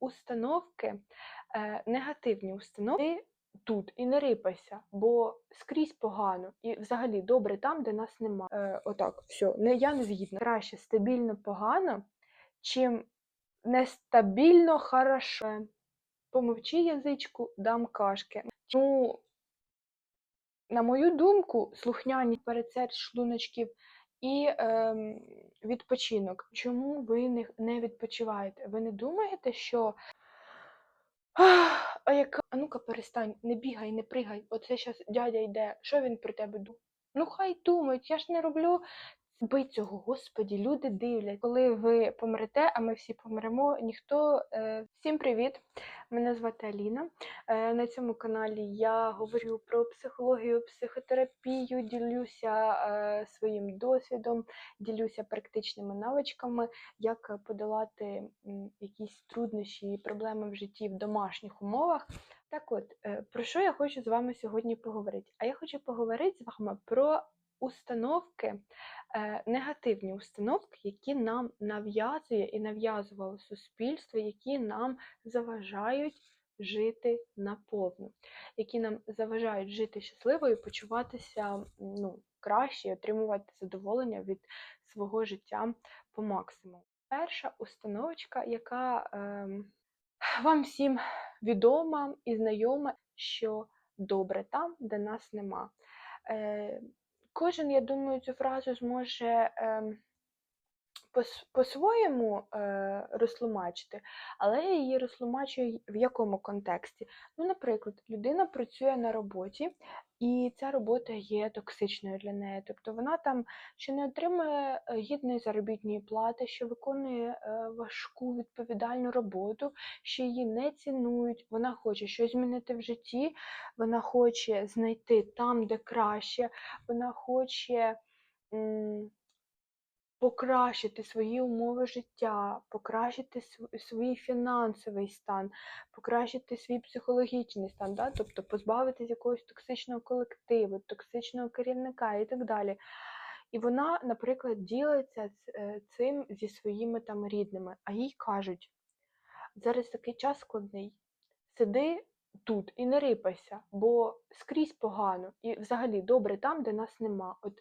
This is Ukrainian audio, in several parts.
установки, е, негативні установки тут і не рипайся, бо скрізь погано. І взагалі добре там, де нас нема. Е, отак, все, не, я не згідна. Краще стабільно погано, чим нестабільно хорошо. Помовчи язичку, дам кашки. Ну, на мою думку, слухняні перецет шлуночків і ем, відпочинок. Чому ви не, відпочиваєте? Ви не думаєте, що «Ах, а яка а ну-ка перестань, не бігай, не пригай. Оце зараз дядя йде. Що він про тебе думає? Ну хай думають, я ж не роблю би цього, господі, люди дивлять. Коли ви помрете, а ми всі помремо, ніхто. Е... Всім привіт! Мене звати Аліна. Е, На цьому каналі я говорю про психологію, психотерапію, ділюся е, своїм досвідом, ділюся практичними навичками, як подолати якісь труднощі і проблеми в житті в домашніх умовах. Так от, про що я хочу з вами сьогодні поговорити? А я хочу поговорити з вами про установки, негативні установки, які нам нав'язує і нав'язувало суспільство, які нам заважають жити наповну, які нам заважають жити щасливо і почуватися ну, краще, і отримувати задоволення від свого життя по максимуму. Перша установочка, яка е, вам всім відома і знайома, що добре там, де нас нема. Е, Кожен, я думаю, цю фразу зможе пос- по-своєму е, розтлумачити, але я її розтлумачую в якому контексті. Ну, наприклад, людина працює на роботі, і ця робота є токсичною для неї. Тобто вона там ще не отримує е, гідної заробітної плати, що виконує е, важку відповідальну роботу, що її не цінують, вона хоче щось змінити в житті, вона хоче знайти там, де краще, вона хоче. Покращити свої умови життя, покращити свій фінансовий стан, покращити свій психологічний стан, да? тобто позбавитись якогось токсичного колективу, токсичного керівника і так далі. І вона, наприклад, ділиться е, цим зі своїми там рідними, а їй кажуть: зараз такий час складний, сиди тут і не рипайся, бо скрізь погано, і взагалі добре там, де нас нема. От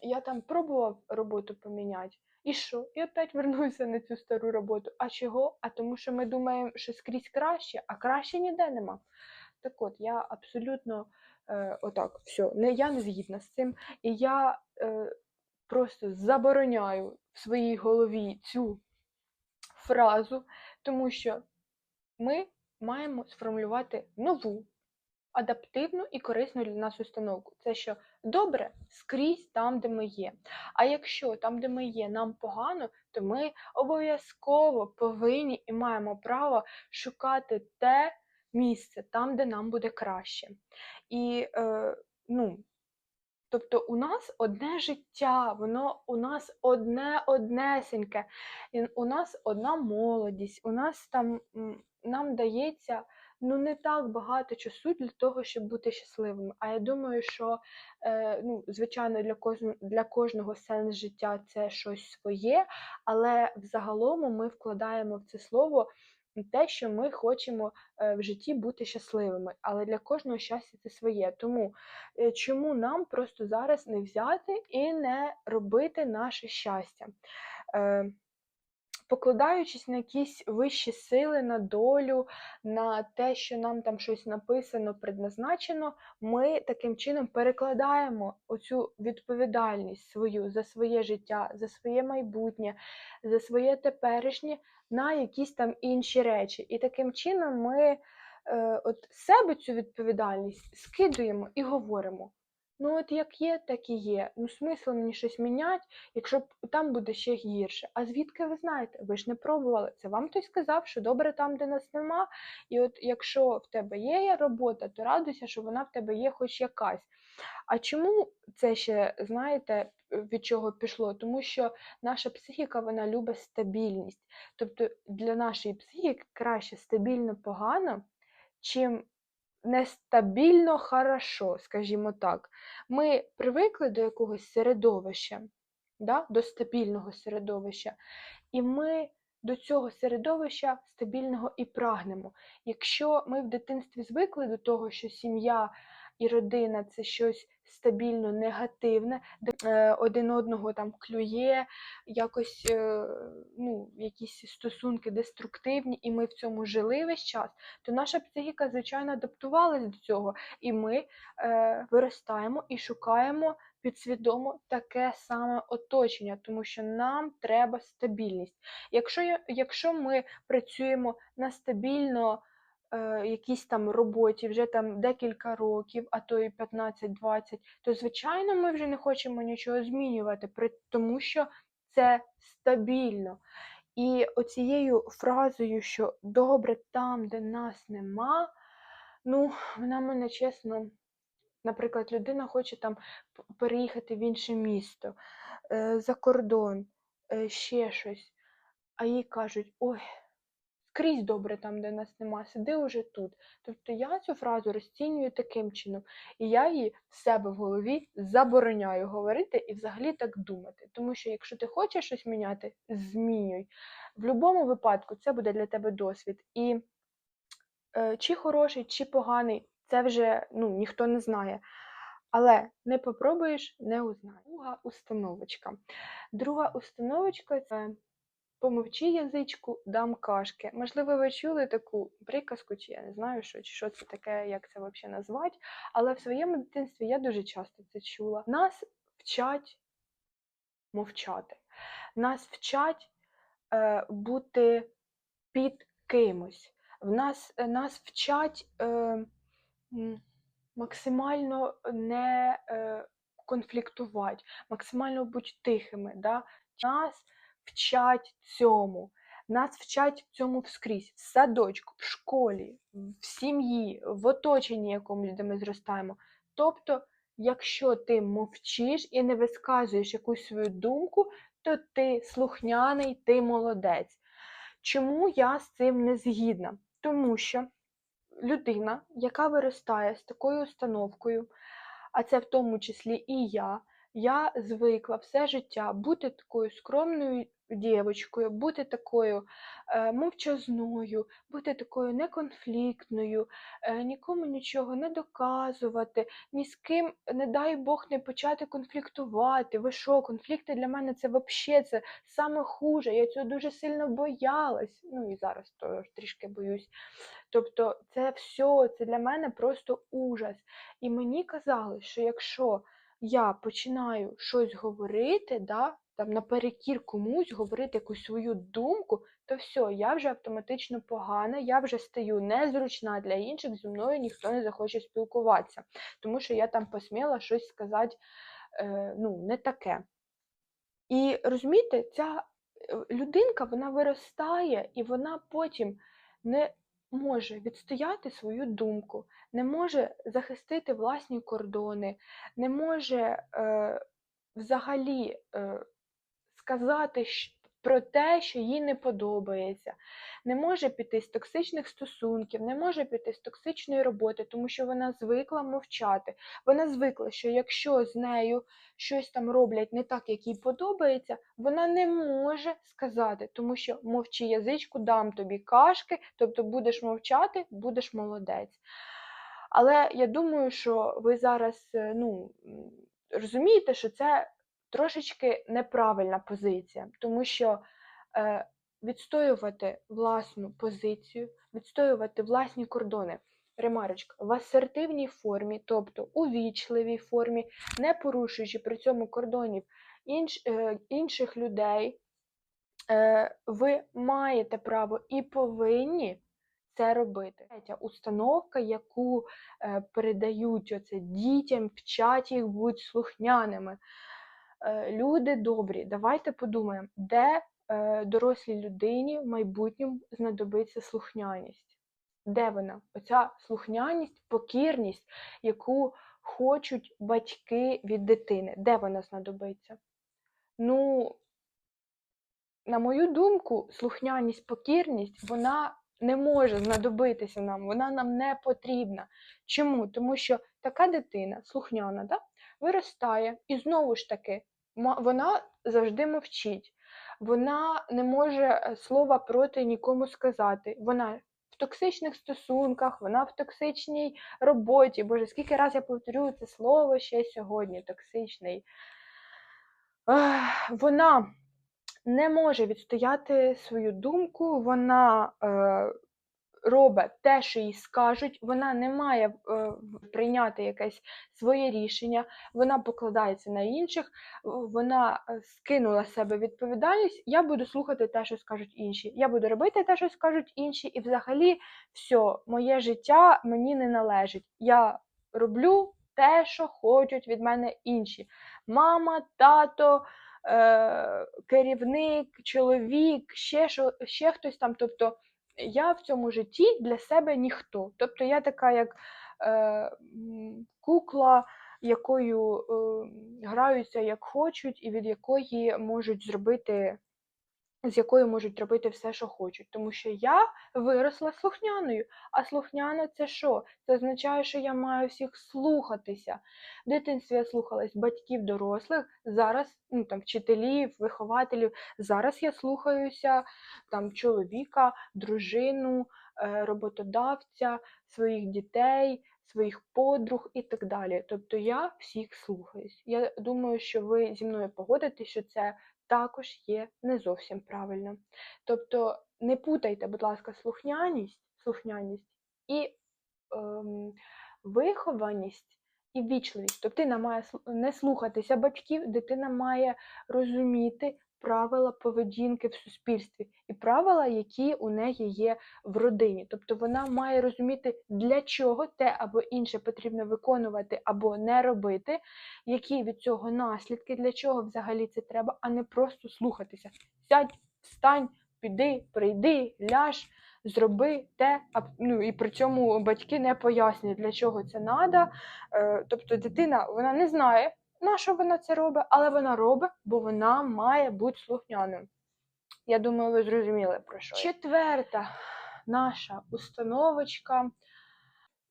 Я там пробував роботу поміняти. І що? І опять вернуся на цю стару роботу. А чого? А тому що ми думаємо, що скрізь краще, а краще ніде нема. Так от, я абсолютно е, отак, все, не, я не згідна з цим. І я е, просто забороняю в своїй голові цю фразу, тому що ми маємо сформулювати нову, адаптивну і корисну для нас установку. Це що добре скрізь там, де ми є. А якщо там, де ми є, нам погано, то ми обов'язково повинні і маємо право шукати те місце там, де нам буде краще. І е, ну, Тобто у нас одне життя, воно у нас одне однесеньке, у нас одна молодість, у нас там нам дається ну не так багато часу для того, щоб бути щасливими. А я думаю, що е, ну, звичайно для кожного для кожного сенс життя це щось своє, але взагалом ми вкладаємо в це слово те, що ми хочемо е, в житті бути щасливими, але для кожного щастя це своє. Тому е, чому нам просто зараз не взяти і не робити наше щастя? Покладаючись на якісь вищі сили, на долю, на те, що нам там щось написано, предназначено, ми таким чином перекладаємо оцю відповідальність свою за своє життя, за своє майбутнє, за своє теперішнє на якісь там інші речі. І таким чином ми е, от себе цю відповідальність скидуємо і говоримо. Ну, от як є, так і є. Ну, смисл мені щось міняти, якщо там буде ще гірше. А звідки ви знаєте? Ви ж не пробували. Це вам хтось сказав, що добре там, де нас нема. І от якщо в тебе є робота, то радуйся, що вона в тебе є хоч якась. А чому це ще, знаєте, від чого пішло? Тому що наша психіка вона любить стабільність. Тобто для нашої психіки краще стабільно погано, чим нестабільно хорошо, скажімо так. Ми привикли до якогось середовища, да? до стабільного середовища, і ми до цього середовища стабільного і прагнемо. Якщо ми в дитинстві звикли до того, що сім'я і родина це щось стабільно негативне, де е, один одного там клює, якось е, ну, якісь стосунки деструктивні, і ми в цьому жили весь час, то наша психіка, звичайно, адаптувалась до цього, і ми е, виростаємо і шукаємо підсвідомо таке саме оточення, тому що нам треба стабільність. Якщо, якщо ми працюємо на стабільно якійсь там роботі вже там декілька років, а то і 15-20, то звичайно ми вже не хочемо нічого змінювати, тому що це стабільно. І оцією фразою, що добре там, де нас нема, ну, вона мене чесно. Наприклад, людина хоче там переїхати в інше місто, е, за кордон, е, ще щось. А їй кажуть: ой, скрізь добре там, де нас нема, сиди уже тут. Тобто я цю фразу розцінюю таким чином, і я її в себе в голові забороняю говорити і взагалі так думати. Тому що якщо ти хочеш щось міняти, змінюй. В будь-якому випадку це буде для тебе досвід. І е, чи хороший, чи поганий, це вже ну, ніхто не знає. Але не попробуєш, не узнаєш. Друга установочка. Друга установочка це помовчи язичку, дам кашки. Можливо, ви чули таку приказку, чи я не знаю, що, чи що це таке, як це взагалі назвати. Але в своєму дитинстві я дуже часто це чула. Нас вчать мовчати. Нас вчать е, бути під кимось. В нас, е, нас вчать е, максимально не е, конфліктувати, максимально бути тихими. Да? Нас вчать цьому. Нас вчать цьому вскрізь, в садочку, в школі, в сім'ї, в оточенні якомусь, де ми зростаємо. Тобто, якщо ти мовчиш і не висказуєш якусь свою думку, то ти слухняний, ти молодець. Чому я з цим не згідна? Тому що людина, яка виростає з такою установкою, а це в тому числі і я, я звикла все життя бути такою скромною дівчинкою, бути такою е, мовчазною, бути такою неконфліктною, е, нікому нічого не доказувати, ні з ким, не дай Бог, не почати конфліктувати. Ви що, конфлікти для мене це взагалі це саме хуже. Я цього дуже сильно боялась. Ну і зараз то трішки боюсь. Тобто, це все, це для мене просто ужас. І мені казали, що якщо я починаю щось говорити, да, там наперекір комусь говорити якусь свою думку, то все, я вже автоматично погана, я вже стаю незручна для інших, зі мною ніхто не захоче спілкуватися, тому що я там посміла щось сказати е, ну, не таке. І розумієте, ця е, людинка вона виростає і вона потім не може відстояти свою думку, не може захистити власні кордони, не може е, взагалі е, сказати про те, що їй не подобається, не може піти з токсичних стосунків, не може піти з токсичної роботи, тому що вона звикла мовчати. Вона звикла, що якщо з нею щось там роблять не так, як їй подобається, вона не може сказати, тому що мовчи язичку, дам тобі кашки, тобто будеш мовчати, будеш молодець. Але я думаю, що ви зараз е, ну, розумієте, що це трошечки неправильна позиція, тому що е, відстоювати власну позицію, відстоювати власні кордони. Ремарочка, в асертивній формі, тобто у вічливій формі, не порушуючи при цьому кордонів інш, е, інших людей, е, ви маєте право і повинні це робити. Третя установка, яку е, передають оце дітям, вчать їх бути слухняними. Е, люди добрі, давайте подумаємо, де е, дорослій людині в майбутньому знадобиться слухняність. Де вона? Оця слухняність, покірність, яку хочуть батьки від дитини. Де вона знадобиться? Ну, на мою думку, слухняність, покірність, вона не може знадобитися нам, вона нам не потрібна. Чому? Тому що така дитина, слухняна, да, виростає і знову ж таки вона завжди мовчить. вона не може е, слова проти нікому сказати. Вона в токсичних стосунках, вона в токсичній роботі. Боже, скільки раз я повторюю це слово ще сьогодні, токсичний. Вона не може відстояти свою думку, вона е, робить те, що їй скажуть, вона не має е, прийняти якесь своє рішення, вона покладається на інших, вона е, скинула себе відповідальність. Я буду слухати те, що скажуть інші. Я буду робити те, що скажуть інші, і взагалі все, моє життя мені не належить. Я роблю те, що хочуть від мене інші. Мама, тато. е, Керівник, чоловік, ще що, ще хтось там. Тобто я в цьому житті для себе ніхто. Тобто я така, як е, кукла, якою е, граються як хочуть, і від якої можуть зробити, з якою можуть робити все, що хочуть. Тому що я виросла слухняною. А слухняна це що? Це означає, що я маю всіх слухатися. В дитинстві я слухалась батьків дорослих, зараз ну, там, вчителів, вихователів. Зараз я слухаюся там, чоловіка, дружину, е, роботодавця, своїх дітей, своїх подруг і так далі. Тобто я всіх слухаюсь. Я думаю, що ви зі мною погодитесь, що це також є не зовсім правильно. Тобто не путайте, будь ласка, слухняність, слухняність і ем, вихованість і вічливість. Тобто дитина має не слухатися батьків, дитина має розуміти правила поведінки в суспільстві і правила, які у неї є в родині. Тобто вона має розуміти, для чого те або інше потрібно виконувати або не робити, які від цього наслідки, для чого взагалі це треба, а не просто слухатися. Сядь, встань, піди, прийди, ляж. Зроби те, ну і при цьому батьки не пояснюють, для чого це треба. Тобто дитина вона не знає, на що вона це робить, але вона робить, бо вона має бути слухняною. Я думаю, ви зрозуміли про що. Четверта наша установочка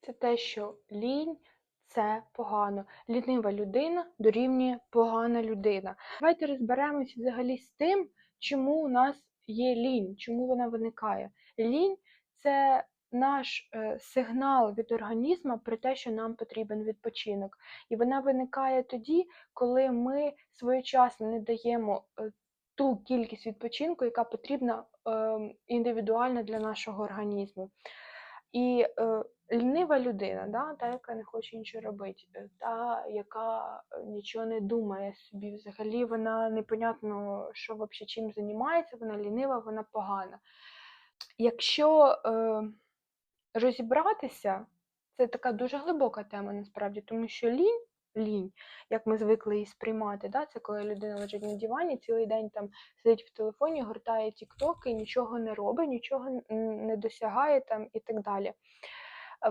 це те, що лінь це погано. Лінива людина дорівнює погана людина. Давайте розберемося взагалі з тим, чому у нас є лінь, чому вона виникає. Лінь це наш е, сигнал від організму про те, що нам потрібен відпочинок. І вона виникає тоді, коли ми своєчасно не даємо е, ту кількість відпочинку, яка потрібна е, індивідуально для нашого організму. І е, лінива людина, да, та, яка не хоче нічого робити, та, яка нічого не думає собі, взагалі вона непонятно, що взагалі чим займається, вона лінива, вона погана. Якщо е, розібратися, це така дуже глибока тема насправді, тому що лінь, лінь, як ми звикли її сприймати, да, це коли людина лежить на дивані, цілий день там сидить в телефоні, гортає тіктоки, нічого не робить, нічого не досягає там і так далі.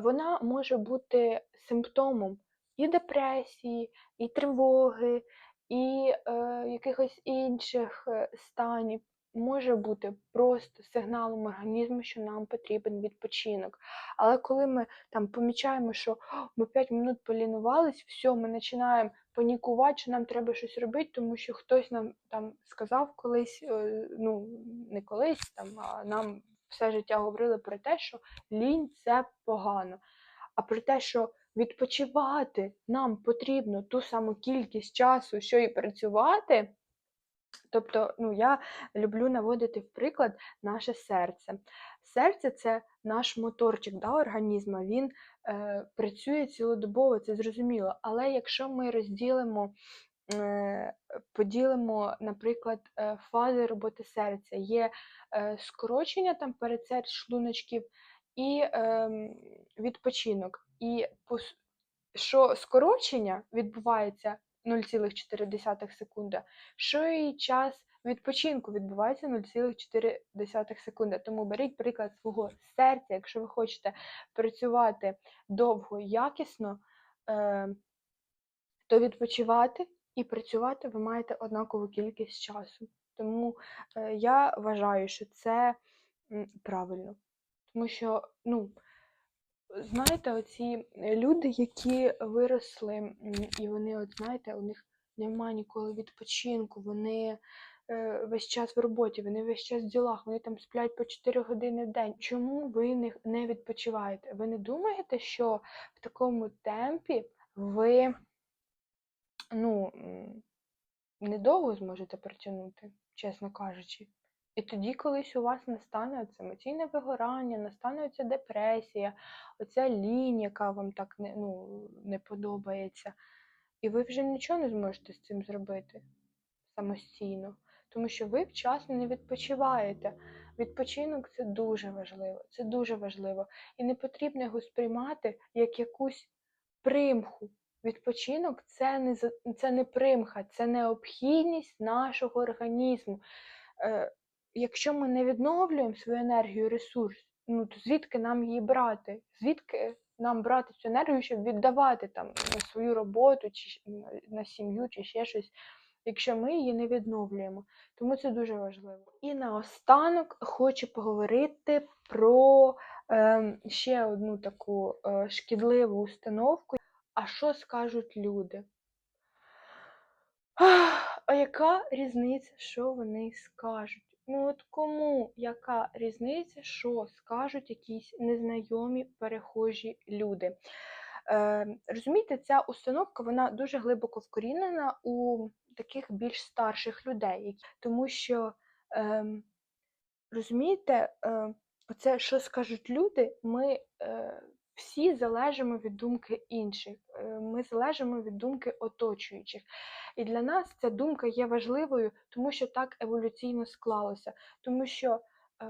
Вона може бути симптомом і депресії, і тривоги, і е, якихось інших е, станів. Може бути просто сигналом організму, що нам потрібен відпочинок. Але коли ми там помічаємо, що ми 5 минут полінувались, все, ми починаємо панікувати, що нам треба щось робити, тому що хтось нам там сказав колись, е, ну не колись там, а нам все життя говорили про те, що лінь це погано. А про те, що відпочивати нам потрібно ту саму кількість часу, що і працювати. Тобто, ну, я люблю наводити в приклад наше серце. Серце це наш моторчик да, організму, він е, працює цілодобово, це зрозуміло. Але якщо ми розділимо, е, поділимо, наприклад, е, фази роботи серця, є е, скорочення там перед шлуночків і е, відпочинок. І що скорочення відбувається 0,4 секунди, що і час відпочинку відбувається 0,4 секунди. Тому беріть приклад свого серця, якщо ви хочете працювати довго і якісно, е, то відпочивати і працювати ви маєте однакову кількість часу. Тому е, я вважаю, що це правильно. Тому що, ну, знаєте, оці люди, які виросли, і вони, от знаєте, у них немає ніколи відпочинку, вони е, весь час в роботі, вони весь час в ділах, вони там сплять по 4 години в день. Чому ви не, не відпочиваєте? Ви не думаєте, що в такому темпі ви ну, недовго зможете протягнути, чесно кажучи. І тоді колись у вас настане це емоційне вигорання, настане оця депресія, оця лінь, яка вам так не, ну, не подобається. І ви вже нічого не зможете з цим зробити самостійно, тому що ви вчасно не відпочиваєте. Відпочинок це дуже важливо, це дуже важливо. І не потрібно його сприймати як якусь примху. Відпочинок це не, це не примха, це необхідність нашого організму. Е, якщо ми не відновлюємо свою енергію, ресурс, ну то звідки нам її брати? Звідки нам брати цю енергію, щоб віддавати там на свою роботу, чи на- сім'ю, чи ще щось, якщо ми її не відновлюємо? Тому це дуже важливо. І наостанок хочу поговорити про е, ще одну таку е, шкідливу установку. А що скажуть люди? А яка різниця, що вони скажуть? Ну от кому яка різниця, що скажуть якісь незнайомі перехожі люди? Е, розумієте, ця установка вона дуже глибоко вкорінена у таких більш старших людей, тому що ем, розумієте, е, оце що скажуть люди, ми е, всі залежимо від думки інших, е, ми залежимо від думки оточуючих. І для нас ця думка є важливою, тому що так еволюційно склалося. Тому що е,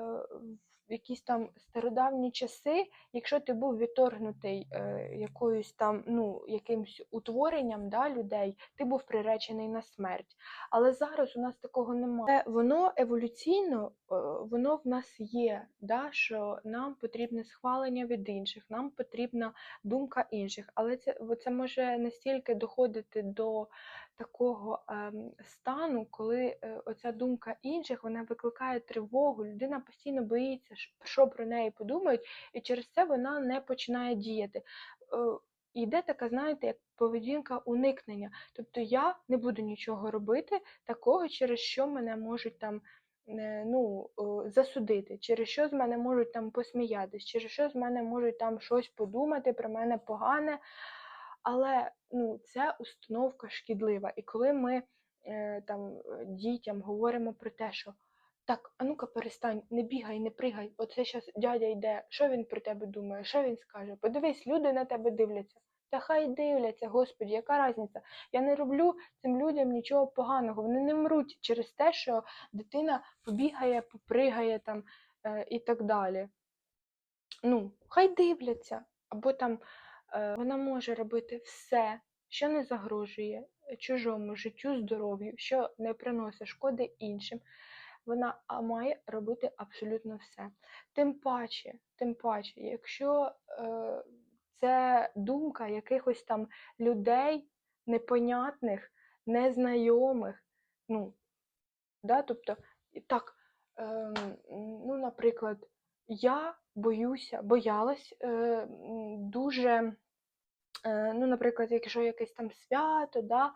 в якісь там стародавні часи, якщо ти був відторгнутий е, якоюсь там, ну, якимсь утворенням да, людей, ти був приречений на смерть. Але зараз у нас такого немає. Е, Воно еволюційно, е, воно в нас є, да, що нам потрібне схвалення від інших, нам потрібна думка інших. Але це, це може настільки доходити до такого ем, стану, коли е, оця думка інших вона викликає тривогу, людина постійно боїться, що про неї подумають, і через це вона не починає діяти. Е, Йде така, знаєте, як поведінка уникнення. Тобто я не буду нічого робити такого, через що мене можуть там е, ну, засудити, через що з мене можуть там посміятись, через що з мене можуть там щось подумати про мене погане. Але ну, це установка шкідлива. І коли ми е, там е, дітям говоримо про те, що так, а ну-ка перестань, не бігай, не пригай. Оце зараз дядя йде. Що він про тебе думає? Що він скаже? Подивись, люди на тебе дивляться. Та хай дивляться, Господі, яка різниця? Я не роблю цим людям нічого поганого. Вони не мруть через те, що дитина побігає, попригає там е, і так далі. Ну, хай дивляться. Або там вона може робити все, що не загрожує чужому життю, здоров'ю, що не приносить шкоди іншим. Вона має робити абсолютно все. Тим паче, тим паче, якщо е, це думка якихось там людей непонятних, незнайомих, ну, да, тобто, так, ем, ну, наприклад, я боюся, боялась е, дуже, е, ну, наприклад, якщо якесь там свято, да,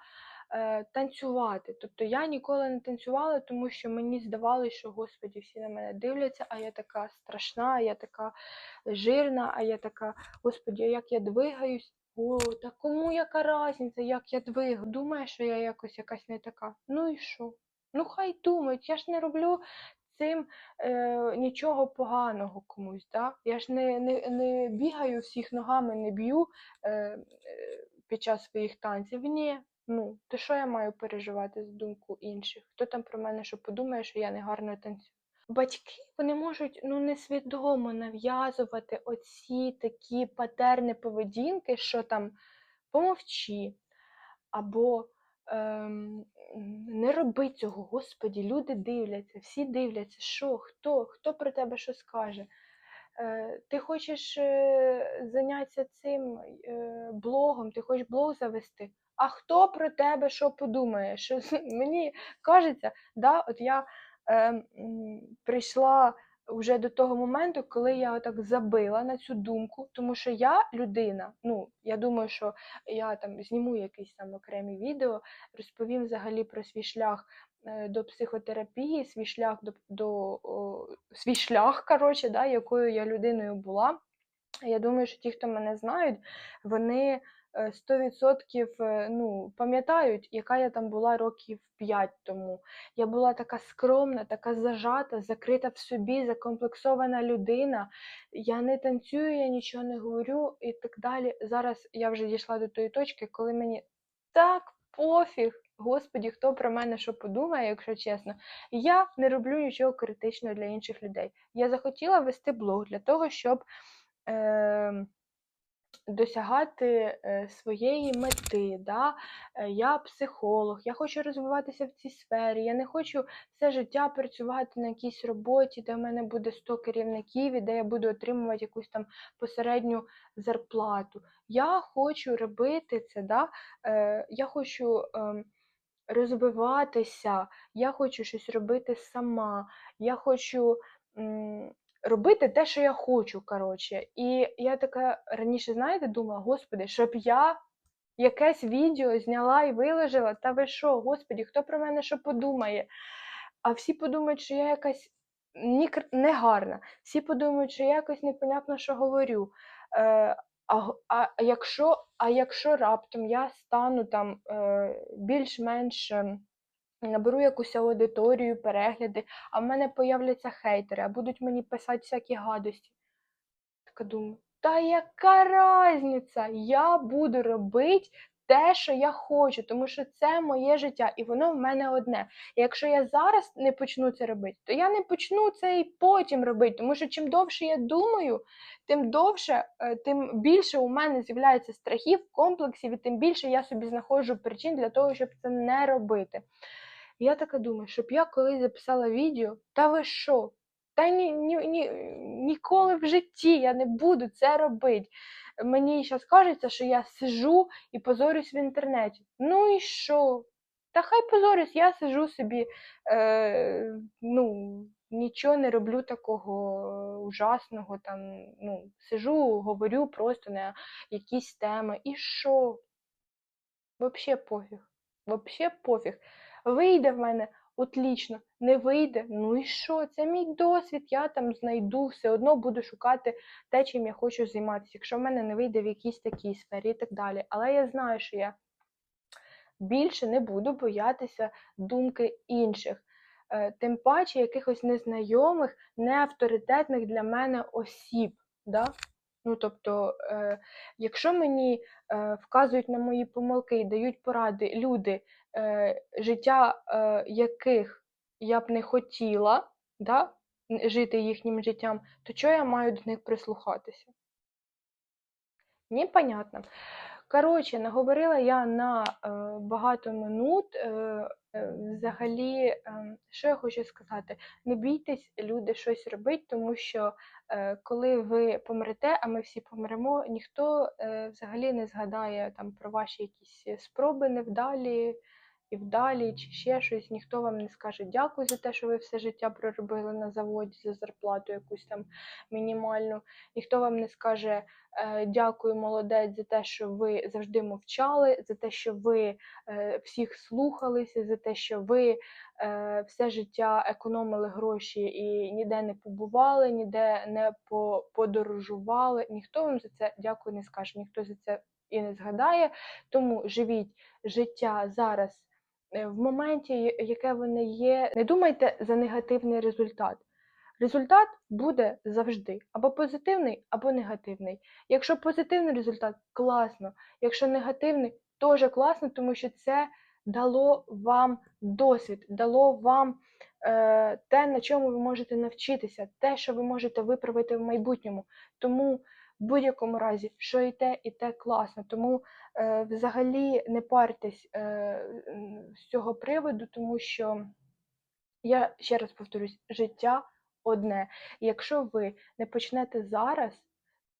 е, танцювати. Тобто я ніколи не танцювала, тому що мені здавалося, що Господі всі на мене дивляться, а я така страшна, я така жирна, а я така, Господі, як я двигаюсь. О, та кому яка різниця, як я двигаю? Думає, що я якось якась не така. Ну і що? Ну хай думають, я ж не роблю цим е, нічого поганого комусь. Да? Я ж не, не, не бігаю всіх ногами, не б'ю е, під час своїх танців. Ні. Ну, то що я маю переживати за думку інших? Хто там про мене що подумає, що я не гарно танцюю? Батьки вони можуть ну несвідомо нав'язувати оці такі патерни поведінки, що там помовчи, або ем, не роби цього, Господі, люди дивляться, всі дивляться, що, хто, хто про тебе що скаже. Е, ти хочеш е, зайнятися цим е, блогом, ти хочеш блог завести. А хто про тебе що подумає? Що мені кажеться, да, от я е, прийшла вже до того моменту, коли я отак забила на цю думку, тому що я людина. Ну, я думаю, що я там зніму якісь там окремі відео, розповім взагалі про свій шлях е, до психотерапії, свій шлях до, до о, свій шлях, коротше, да, якою я людиною була. Я думаю, що ті, хто мене знають, вони 100% е, ну, пам'ятають, яка я там була років 5 тому. Я була така скромна, така зажата, закрита в собі, закомплексована людина. Я не танцюю, я нічого не говорю і так далі. Зараз я вже дійшла до тої точки, коли мені так пофіг. Господі, хто про мене що подумає, якщо чесно. Я не роблю нічого критичного для інших людей. Я захотіла вести блог для того, щоб е, досягати е, своєї мети. Да? Е, Я психолог, я хочу розвиватися в цій сфері. Я не хочу все життя працювати на якійсь роботі, де в мене буде 100 керівників і де я буду отримувати якусь там посередню зарплату. Я хочу робити це, да? е, я хочу. ем, розвиватися, я хочу щось робити сама, я хочу робити те, що я хочу, коротше. І я така раніше, знаєте, думала, господи, щоб я якесь відео зняла і виложила, та ви що, господі, хто про мене що подумає? А всі подумають, що я якась негарна, всі подумають, що я якось непонятно, що говорю. Е, а, а, а якщо, а якщо раптом я стану там е, більш-менш ем, наберу якусь аудиторію, перегляди, а в мене появляться хейтери, а будуть мені писати всякі гадості. Така думаю, та яка різниця? Я буду робити те, що я хочу, тому що це моє життя, і воно в мене одне. І якщо я зараз не почну це робити, то я не почну це і потім робити, тому що чим довше я думаю, тим довше, е, тим більше у мене з'являється страхів, комплексів, і тим більше я собі знаходжу причин для того, щоб це не робити. Я така думаю, щоб я колись записала відео, та ви що? Та ні, ні, ні, ніколи в житті я не буду це робити. Мені зараз кажеться, що я сижу і позорюсь в інтернеті. Ну і що? Та хай позорюсь, я сижу собі, е, ну, нічого не роблю такого ужасного. Там, ну, сижу, говорю просто на якісь теми. І що? Вообще пофіг. Вообще пофіг. Вийде в мене отлічно, не вийде. Ну і що? Це мій досвід, я там знайду, все одно буду шукати те, чим я хочу займатися. Якщо в мене не вийде в якійсь такій сфері і так далі. Але я знаю, що я більше не буду боятися думки інших. Е, Тим паче якихось незнайомих, неавторитетних для мене осіб. Да? Ну, тобто, е, якщо мені е, вказують на мої помилки і дають поради люди, життя е, яких я б не хотіла да, жити їхнім життям, то чого я маю до них прислухатися? Непонятно. Коротше, наговорила я на е, багато минут. Е, е, взагалі, е, що я хочу сказати? Не бійтесь, люди, щось робити, тому що е, коли ви помрете, а ми всі помремо, ніхто е, взагалі не згадає там про ваші якісь спроби невдалі і вдалі, чи ще щось. Ніхто вам не скаже дякую за те, що ви все життя проробили на заводі за зарплату якусь там мінімальну. Ніхто вам не скаже е, дякую, молодець, за те, що ви завжди мовчали, за те, що ви е, всіх слухалися, за те, що ви е, все життя економили гроші і ніде не побували, ніде не по- подорожували. Ніхто вам за це дякую не скаже, ніхто за це і не згадає. Тому живіть життя зараз в моменті, яке воно є. Не думайте за негативний результат. Результат буде завжди або позитивний, або негативний. Якщо позитивний результат класно, якщо негативний, теж класно, тому що це дало вам досвід, дало вам е, те, на чому ви можете навчитися, те, що ви можете виправити в майбутньому. Тому будь-якому разі, що і те, і те класно. Тому е, взагалі не парьтесь е, з цього приводу, тому що я ще раз повторюсь, життя одне. Якщо ви не почнете зараз,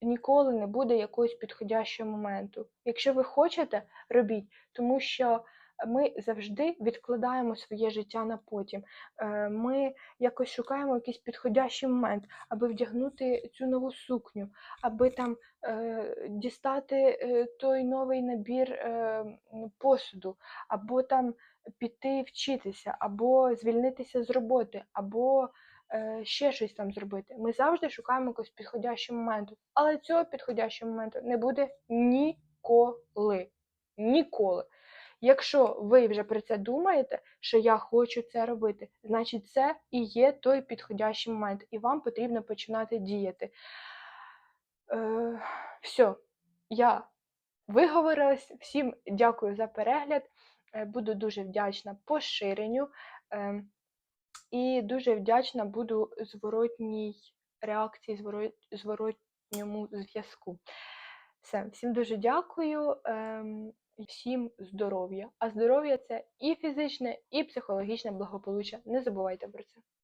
ніколи не буде якогось підходящого моменту. Якщо ви хочете, робіть, тому що ми завжди відкладаємо своє життя на потім. Е, Ми якось шукаємо якийсь підходящий момент, аби вдягнути цю нову сукню, аби там е, дістати е, той новий набір посуду, або там піти вчитися, або звільнитися з роботи, або ще щось там зробити. Ми завжди шукаємо якогось підходящого моменту, але цього підходящого моменту не буде ніколи. Ніколи. Якщо ви вже про це думаєте, що я хочу це робити, значить це і є той підходящий момент, і вам потрібно починати діяти. Е, все, я виговорилась. Всім дякую за перегляд. Е, Буду дуже вдячна поширенню. Е, і дуже вдячна буду зворотній реакції, зворот- зворотньому зв'язку. Все, всім дуже дякую. і Всім здоров'я. А здоров'я це і фізичне, і психологічне благополуччя. Не забувайте про це.